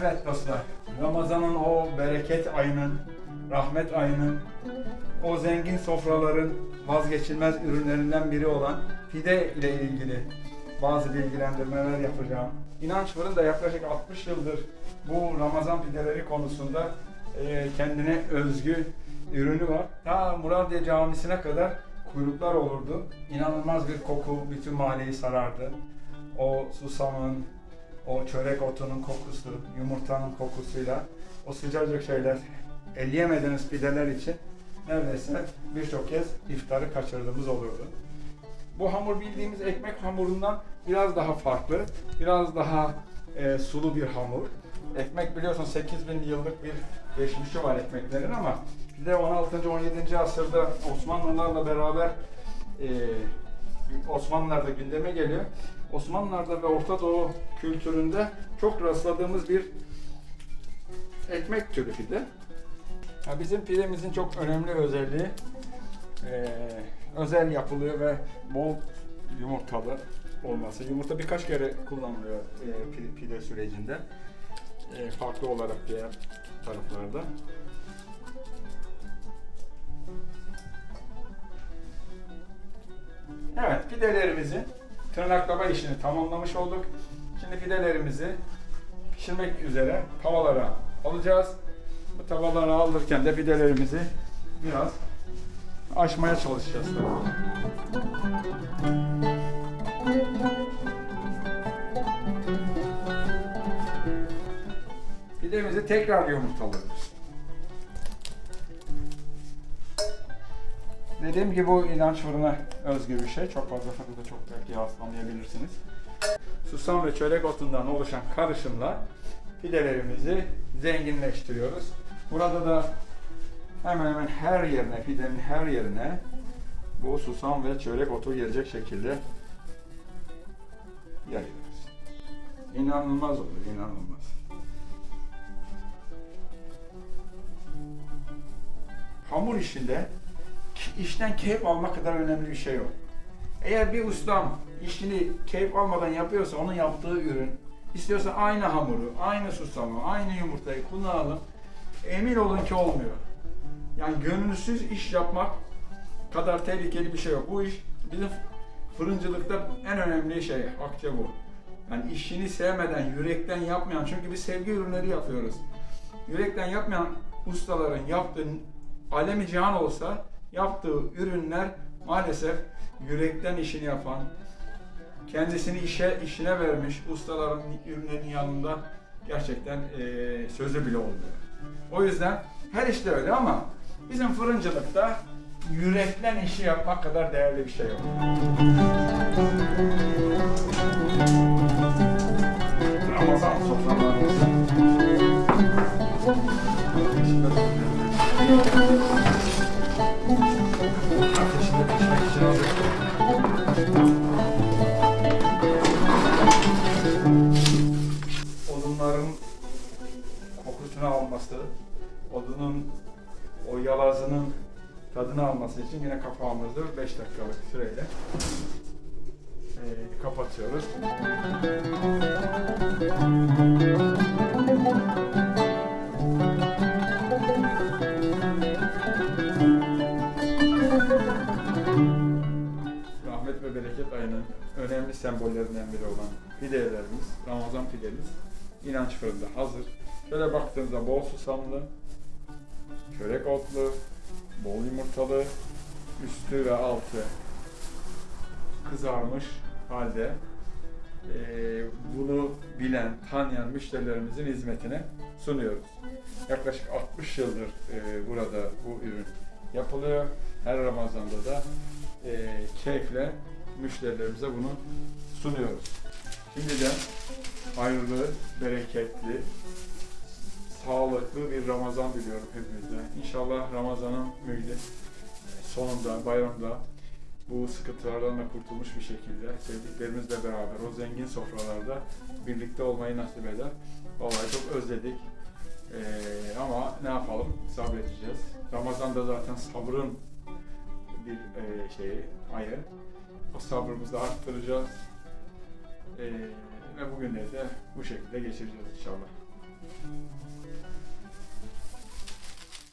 Evet dostlar, Ramazan'ın o bereket ayının, rahmet ayının, o zengin sofraların vazgeçilmez ürünlerinden biri olan pide ile ilgili bazı bilgilendirmeler yapacağım. İnanç Fırın da yaklaşık 60 yıldır bu Ramazan pideleri konusunda e, kendine özgü ürünü var. Ta Muradiye Camisi'ne kadar kuyruklar olurdu. İnanılmaz bir koku bütün mahalleyi sarardı. O susamın, o çörek otunun kokusu, yumurtanın kokusuyla o sıcacık şeyler elleyemediğiniz pideler için neredeyse birçok kez iftarı kaçırdığımız olurdu. Bu hamur bildiğimiz ekmek hamurundan biraz daha farklı, biraz daha e, sulu bir hamur. Ekmek biliyorsun 8000 yıllık bir geçmişi var ekmeklerin ama bir de 16. 17. asırda Osmanlılarla beraber e, Osmanlılar da gündeme geliyor. Osmanlılar'da ve Orta Doğu kültüründe çok rastladığımız bir ekmek türü pide. Ha, bizim pidemizin çok önemli özelliği e, özel yapılıyor ve bol yumurtalı olması. Yumurta birkaç kere kullanılıyor e, pi- pide sürecinde. E, farklı olarak diğer taraflarda. Evet, pidelerimizi tırnaklama işini tamamlamış olduk. Şimdi pidelerimizi pişirmek üzere tavalara alacağız. Bu tavalara alırken de pidelerimizi biraz açmaya çalışacağız. Pidemizi tekrar yumurtalıyoruz. Dediğim gibi bu inanç fırına özgü bir şey. Çok fazla fırında çok belki rastlamayabilirsiniz. Susam ve çörek otundan oluşan karışımla pidelerimizi zenginleştiriyoruz. Burada da hemen hemen her yerine, pidenin her yerine bu susam ve çörek otu gelecek şekilde yayıyoruz. İnanılmaz olur, inanılmaz. Hamur işinde işten keyif almak kadar önemli bir şey yok. Eğer bir ustam işini keyif almadan yapıyorsa onun yaptığı ürün istiyorsa aynı hamuru, aynı susamı, aynı yumurtayı kullanalım. Emin olun ki olmuyor. Yani gönülsüz iş yapmak kadar tehlikeli bir şey yok. Bu iş bizim fırıncılıkta en önemli şey, akçe bu. Yani işini sevmeden, yürekten yapmayan, çünkü biz sevgi ürünleri yapıyoruz. Yürekten yapmayan ustaların yaptığı alemi cihan olsa yaptığı ürünler maalesef yürekten işini yapan, kendisini işe işine vermiş ustaların ürünlerinin yanında gerçekten eee, sözü bile olmuyor. O yüzden her işte öyle ama bizim fırıncılıkta yürekten işi yapmak kadar değerli bir şey yok. Ramazan sofralarımız. Odunların kokusunu alması, odunun o yalazının tadını alması için yine kapağımızı 5 dakikalık süreyle eee, kapatıyoruz. Rahmet ve bereket ayının önemli sembollerinden biri olan pidelerimiz, Ramazan pidemiz inanç fırında hazır. Şöyle baktığımızda bol susamlı, çörek otlu, bol yumurtalı, üstü ve altı kızarmış halde eee, bunu bilen, tanıyan müşterilerimizin hizmetine sunuyoruz. Yaklaşık 60 yıldır eee, burada bu ürün yapılıyor. Her Ramazan'da da eee, keyifle müşterilerimize bunu sunuyoruz. Şimdiden hayırlı, bereketli, sağlıklı bir Ramazan diliyorum hepimize. İnşallah Ramazan'ın müjde sonunda, bayramda bu sıkıntılardan da kurtulmuş bir şekilde sevdiklerimizle beraber o zengin sofralarda birlikte olmayı nasip eder. Vallahi çok özledik. Ee, ama ne yapalım? Sabredeceğiz. Ramazan'da zaten sabrın bir e, şeyi, ayı. O sabrımızı da arttıracağız. Ee, ve bugünleri de bu şekilde geçireceğiz inşallah.